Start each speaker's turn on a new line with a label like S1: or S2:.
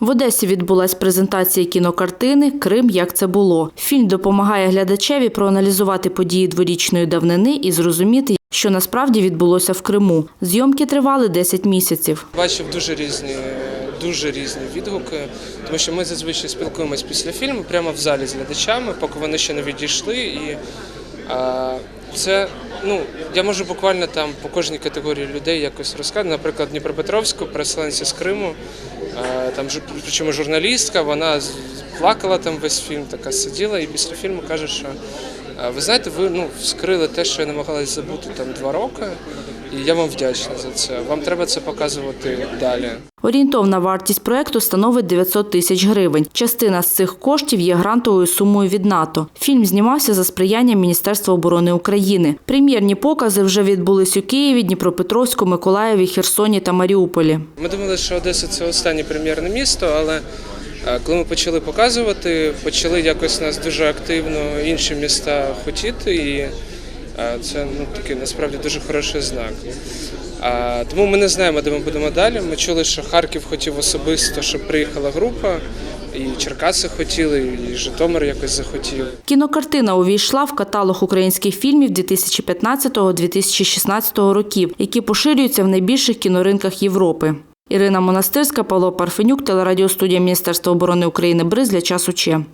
S1: В Одесі відбулась презентація кінокартини Крим як це було. Фільм допомагає глядачеві проаналізувати події дворічної давнини і зрозуміти, що насправді відбулося в Криму. Зйомки тривали 10 місяців.
S2: Бачив дуже різні, дуже різні відгуки, тому що ми зазвичай спілкуємось після фільму прямо в залі з глядачами, поки вони ще не відійшли. І а, це ну я можу буквально там по кожній категорії людей якось розказати. Наприклад, Дніпропетровську, переселенці з Криму, там причому журналістка, вона плакала там весь фільм, така сиділа, і після фільму каже, що ви знаєте, ви ну вскрили те, що я намагалась забути там два роки. І я вам вдячна за це. Вам треба це показувати далі.
S1: Орієнтовна вартість проекту становить 900 тисяч гривень. Частина з цих коштів є грантовою сумою від НАТО. Фільм знімався за сприяння Міністерства оборони України. Прем'єрні покази вже відбулись у Києві, Дніпропетровську, Миколаєві, Херсоні та Маріуполі.
S2: Ми думали, що Одеса це останнє прем'єрне місто, але е, коли ми почали показувати, почали якось нас дуже активно інші міста хотіти, і це ну такий насправді дуже хороший знак. А, тому ми не знаємо, де ми будемо далі. Ми чули, що Харків хотів особисто, щоб приїхала група, і Черкаси хотіли, і Житомир якось захотів.
S1: Кінокартина увійшла в каталог українських фільмів 2015-2016 років, які поширюються в найбільших кіноринках Європи. Ірина Монастирська, Павло Парфенюк, телерадіостудія Міністерства оборони України Бриз для часу Че.